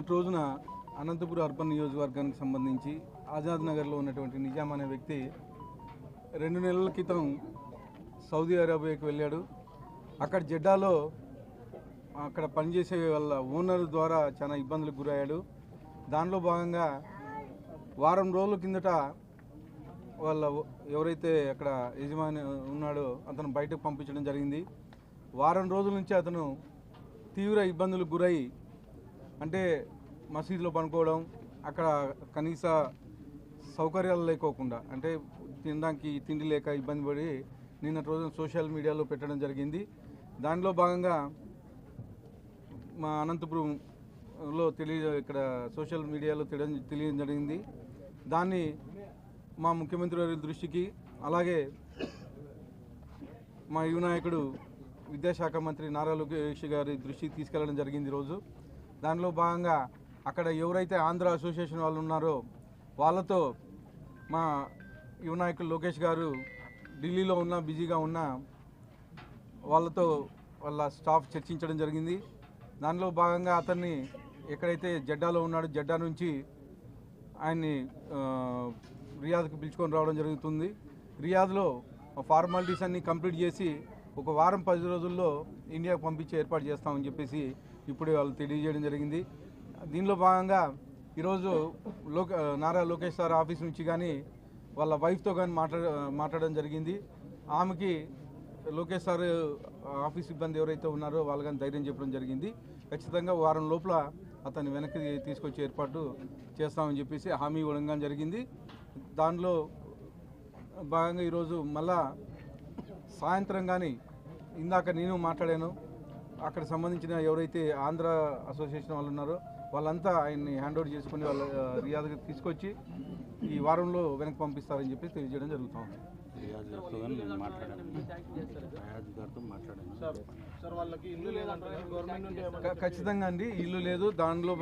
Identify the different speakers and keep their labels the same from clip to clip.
Speaker 1: నిన్నటి రోజున అనంతపురం అర్బన్ నియోజకవర్గానికి సంబంధించి ఆజాద్ నగర్లో ఉన్నటువంటి నిజాం అనే వ్యక్తి రెండు నెలల క్రితం సౌదీ అరేబియాకి వెళ్ళాడు. అక్కడ జెడ్డాలో అక్కడ పనిచేసే వాళ్ళ ఓనర్ ద్వారా చాలా ఇబ్బందులకు గురయ్యాడు. దానిలో భాగంగా వారం రోజుల కిందట వాళ్ళ ఎవరైతే అక్కడ యజమాని ఉన్నాడో అతను బయటకు పంపించడం జరిగింది. వారం రోజుల నుంచి అతను తీవ్ర ఇబ్బందులకు గురై అంటే మసీదులో పనుకోవడం అక్కడ కనీస సౌకర్యాలు లేకోకుండా అంటే తినడానికి తిండి లేక ఇబ్బంది పడి నిన్న రోజున సోషల్ మీడియాలో పెట్టడం జరిగింది. దానిలో భాగంగా మా అనంతపురంలో తెలియ ఇక్కడ సోషల్ మీడియాలో తెలియ తెలియడం జరిగింది. దాన్ని మా ముఖ్యమంత్రి వారి దృష్టికి అలాగే మా యువనాయకుడు విద్యాశాఖ మంత్రి నారా లోకేష్ గారి దృష్టికి తీసుకెళ్ళడం జరిగింది ఈరోజు దానిలో భాగంగా అక్కడ ఎవరైతే ఆంధ్ర అసోసియేషన్ వాళ్ళు ఉన్నారో వాళ్ళతో మా యువనాయకులు లోకేష్ గారు ఢిల్లీలో ఉన్న బిజీగా ఉన్న వాళ్ళతో వాళ్ళ స్టాఫ్ చర్చించడం జరిగింది. దానిలో భాగంగా అతన్ని ఎక్కడైతే జెడ్డాలో ఉన్నాడో జెడ్డా నుంచి ఆయన్ని రియాద్కి పిలుచుకొని రావడం జరుగుతుంది. రియాద్లో ఫార్మాలిటీస్ అన్ని కంప్లీట్ చేసి ఒక వారం పది రోజుల్లో ఇండియాకు పంపించే ఏర్పాటు చేస్తామని చెప్పేసి ఇప్పుడే వాళ్ళు తెలియజేయడం జరిగింది. దీనిలో భాగంగా ఈరోజు లోక నారా లోకేష్ సార్ ఆఫీస్ నుంచి కానీ వాళ్ళ వైఫ్తో కానీ మాట్లాడ మాట్లాడడం జరిగింది. ఆమెకి లోకేష్ సార్ ఆఫీస్ సిబ్బంది ఎవరైతే ఉన్నారో వాళ్ళు కానీ ధైర్యం చెప్పడం జరిగింది. ఖచ్చితంగా వారం లోపల అతన్ని వెనక్కి తీసుకొచ్చే ఏర్పాటు చేస్తామని చెప్పేసి హామీ ఇవ్వడం కానీ జరిగింది. దానిలో భాగంగా ఈరోజు మళ్ళా సాయంత్రం కానీ ఇందాక నేను మాట్లాడాను. అక్కడ సంబంధించిన ఎవరైతే ఆంధ్ర అసోసియేషన్ వాళ్ళు ఉన్నారో వాళ్ళంతా ఆయన్ని హ్యాండ్ ఓవర్ చేసుకుని వాళ్ళ ఆ, రియాద్కి తీసుకొచ్చి ఈ వారంలో వెనక్కి పంపిస్తారని చెప్పి తెలియజేయడం జరుగుతూ ఉంది ఖచ్చితంగా అండి ఇల్లు లేదు. దానిలో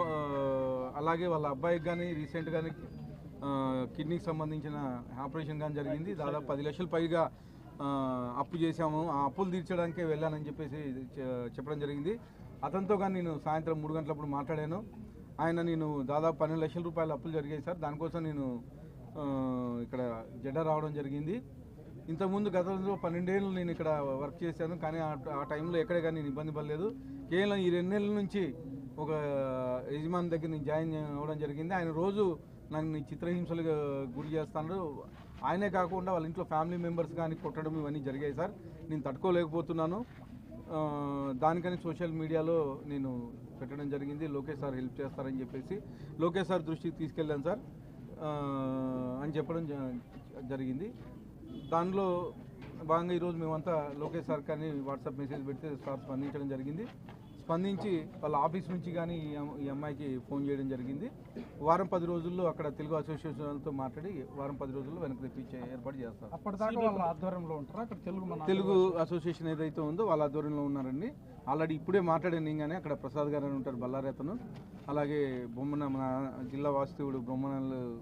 Speaker 1: అలాగే వాళ్ళ అబ్బాయికి కానీ రీసెంట్ కానీ కిడ్నీకి సంబంధించిన ఆపరేషన్ కానీ జరిగింది. దాదాపు పది లక్షల పైగా అప్పు చేశాము. ఆ అప్పులు తీర్చడానికే వెళ్ళానని చెప్పేసి చెప్పడం జరిగింది. అతనితో కానీ నేను సాయంత్రం మూడు గంటలప్పుడు మాట్లాడాను. ఆయన నేను దాదాపు పన్నెండు లక్షల రూపాయల అప్పులు జరిగాయి సార్. దానికోసం నేను ఇక్కడ జెడ్డ రావడం జరిగింది. ఇంతకుముందు గతంలో పన్నెండేళ్ళు నేను ఇక్కడ వర్క్ చేశాను. కానీ ఆ ఆ టైంలో ఎక్కడే కానీ నేను ఇబ్బంది పడలేదు. కేవలం ఈ రెండు నెలల నుంచి ఒక యజమాని దగ్గర నేను జాయిన్ అవ్వడం జరిగింది. ఆయన రోజు నన్ను చిత్రహింసలుగా గురి చేస్తాను ఆయనే కాకుండా వాళ్ళ ఇంట్లో ఫ్యామిలీ మెంబర్స్ కానీ కొట్టడం ఇవన్నీ జరిగాయి సార్. నేను తట్టుకోలేకపోతున్నాను. దానికని సోషల్ మీడియాలో నేను పెట్టడం జరిగింది. లోకేష్ సార్ హెల్ప్ చేస్తారని చెప్పేసి లోకేష్ సార్ దృష్టికి తీసుకెళ్ళాను సార్. అని చెప్పడం జ- జరిగింది. దానిలో భాగంగా ఈరోజు మేమంతా లోకేష్ సార్ కానీ వాట్సాప్ మెసేజ్ పెడితే సార్ స్పందించడం జరిగింది. స్పందించి వాళ్ళ ఆఫీస్ నుంచి కానీ ఈ అమ్- ఈ అమ్మాయికి ఫోన్ చేయడం జరిగింది. వారం పది రోజుల్లో అక్కడ తెలుగు అసోసియేషన్తో మాట్లాడి వారం పది రోజుల్లో వెనక్కి తెప్పించే ఏర్పాటు చేస్తారు.
Speaker 2: అప్పటిదాకా వాళ్ళ ఆధ్వర్యంలో ఉంటారా? అక్కడ తెలుగు మన
Speaker 1: తెలుగు అసోసియేషన్ ఏదైతే ఉందో వాళ్ళ ఆధ్వర్యంలో ఉన్నారండి. ఆల్రెడీ ఇప్పుడే మాట్లాడాను నేను కానీ అక్కడ ప్రసాద్ గారు అని ఉంటారు బళ్ళారి అతను. అలాగే బొమ్మన మన జిల్లా వాస్తవుడు బొమ్మనల్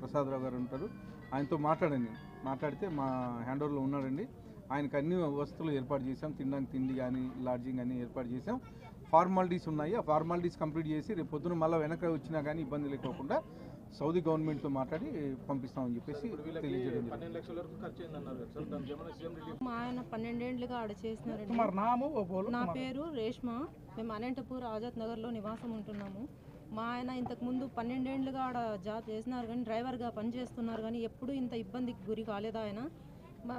Speaker 1: ప్రసాదరావు గారు ఉంటారు. ఆయనతో మాట్లాడాను నేను మాట్లాడితే మా హ్యాండ్ ఓవర్లో ఉన్నాడండి ఆయనకు అన్ని వస్తువులు ఏర్పాటు చేసాం తినడానికి తిండి కానీ లాడ్జింగ్ కానీ ఏర్పాటు చేసాం ఫార్మాలిటీస్ ఉన్నాయి. ఆ ఫార్మాలిటీస్ కంప్లీట్ చేసి రేపు పొద్దున మళ్ళీ వెనక వచ్చినా కానీ ఇబ్బంది లేకోకుండా సౌదీ గవర్నమెంట్తో మాట్లాడి పంపిస్తామని చెప్పేసి తెలియజేయడం
Speaker 3: మా ఆయన పన్నెండేండ్లుగా ఆడ చేసినారండి.
Speaker 2: కుమార్ నాము ఓ బోలు
Speaker 3: నా పేరు రేష్మ. మేము అనంతపూర్ ఆజాద్ నగర్లో నివాసం ఉంటున్నాము. మా ఆయన ఇంతకు ముందు పన్నెండేండ్లుగా ఆడ జాబ్ చేసినారు కానీ డ్రైవర్గా పనిచేస్తున్నారు కానీ ఎప్పుడూ ఇంత ఇబ్బందికి గురి కాలేదు ఆయన?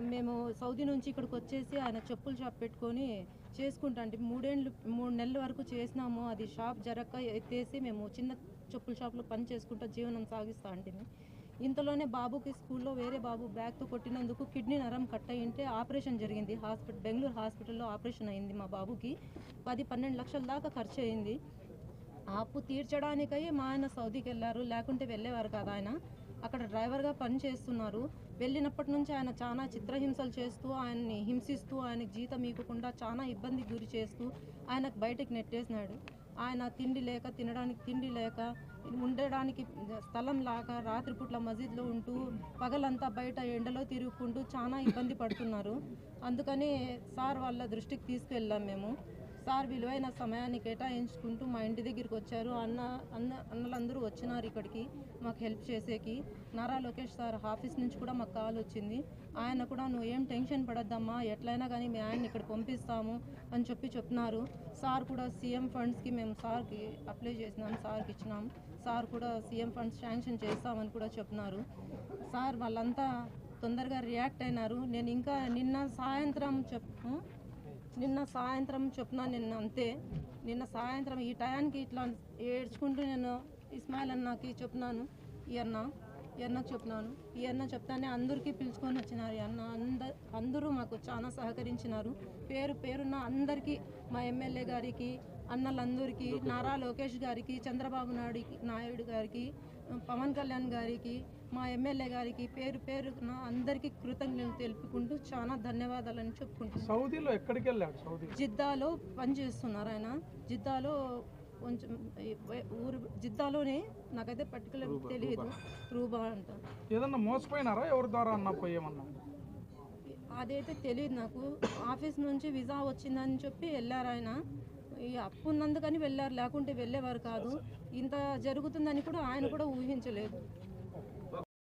Speaker 3: మేము సౌదీ నుంచి ఇక్కడికి వచ్చేసి ఆయన చెప్పుల షాప్ పెట్టుకొని చేసుకుంటా అంటే మూడేళ్ళు మూడు నెలల వరకు చేసినాము. అది షాప్ జరక్క ఎత్తేసి మేము చిన్న చెప్పుల షాప్లో పని చేసుకుంటా జీవనం సాగిస్తా అంటే ఇంతలోనే బాబుకి స్కూల్లో వేరే బాబు బ్యాగ్తో కొట్టినందుకు కిడ్నీ నరం కట్ అయ్యింటే ఆపరేషన్ జరిగింది. హాస్పిటల్ బెంగళూరు హాస్పిటల్లో ఆపరేషన్ అయింది మా బాబుకి. పది పన్నెండు లక్షల దాకా ఖర్చు అయింది. అప్పు తీర్చడానికై మా ఆయన సౌదీకి వెళ్ళారు. లేకుంటే వెళ్ళేవారు కదా ఆయన. అక్కడ డ్రైవర్గా పని చేస్తున్నారు. వెళ్ళినప్పటి నుంచి ఆయన చాలా చిత్రహింసలు చేస్తూ ఆయన్ని హింసిస్తూ ఆయనకు జీతం ఇవ్వకుండా చాలా ఇబ్బందికి గురి చేస్తూ ఆయనకు బయటకు నెట్టేసినాడు. ఆయన తిండి లేక తినడానికి తిండి లేక ఉండడానికి స్థలం లాగా రాత్రిపూట్ల మసీద్లో ఉంటూ పగలంతా బయట ఎండలో తిరుగుకుంటూ చాలా ఇబ్బంది పడుతున్నారు. అందుకని సార్ వాళ్ళ దృష్టికి తీసుకెళ్ళాం మేము. సార్ విలువైన సమయాన్ని కేటాయించుకుంటూ మా ఇంటి దగ్గరికి వచ్చారు. అన్న అన్న అన్నలందరూ వచ్చినారు ఇక్కడికి మాకు హెల్ప్ చేసేకి. నారా లోకేష్ సార్ ఆఫీస్ నుంచి కూడా మాకు కాల్ వచ్చింది. ఆయన కూడా నువ్వు ఏం టెన్షన్ పడద్దమ్మా ఎట్లయినా కానీ మీ ఆయన ఇక్కడ పంపిస్తాము అని చెప్పి చెప్తున్నారు సార్ కూడా సీఎం ఫండ్స్కి మేము సార్కి అప్లై చేసినాం సార్కి ఇచ్చినాం. సార్ కూడా సీఎం ఫండ్స్ శాంక్షన్ చేస్తామని కూడా చెప్తున్నారు సార్ వాళ్ళంతా తొందరగా రియాక్ట్ అయినారు. నేను ఇంకా నిన్న సాయంత్రం చెప్పు నిన్న సాయంత్రం చెప్పిన నిన్న అంతే. నిన్న సాయంత్రం ఈ టయానికి ఇట్లా ఏడ్చుకుంటూ నేను ఇస్మాయిల్ అన్నకి చెప్పినాను ఈ అన్న ఈ అన్నకు చెప్పినాను. ఈ అన్న చెప్తానే అందరికీ పిలుచుకొని వచ్చినారు. ఈ అన్న అంద అందరూ మాకు చాలా సహకరించినారు. పేరు పేరున్న అందరికీ మా ఎమ్మెల్యే గారికి అన్నలందరికీ నారా లోకేష్ గారికి చంద్రబాబు నాయుడు నాయుడు గారికి పవన్ కళ్యాణ్ గారికి మా ఎమ్మెల్యే గారికి పేరు పేరున అందరికీ కృతజ్ఞతలు తెలుపుకుంటూ చాలా ధన్యవాదాలని చెప్పుకుంటున్నాను.
Speaker 2: సౌదీలో ఎక్కడికి వెళ్ళాడు సౌదీ?
Speaker 3: జిద్దాలో పనిచేస్తున్నారు ఆయన. జిద్దాలో కొంచెం ఊరు జిద్దాలోనే నాకైతే పర్టికులర్ తెలియదు రూబా. అంట.
Speaker 2: ఏదన్నా మోసపోయినారా? ఎవరి ద్వారా అన్నా పోయేమన్నా?
Speaker 3: అదైతే తెలియదు నాకు. ఆఫీస్ నుంచి వీసా వచ్చిందని చెప్పి వెళ్ళారు ఆయన. ఈ అప్పు ఉన్నందుకని వెళ్ళారు. లేకుంటే వెళ్ళేవారు కాదు. ఇంత జరుగుతుందని కూడా ఆయన కూడా ఊహించలేదు.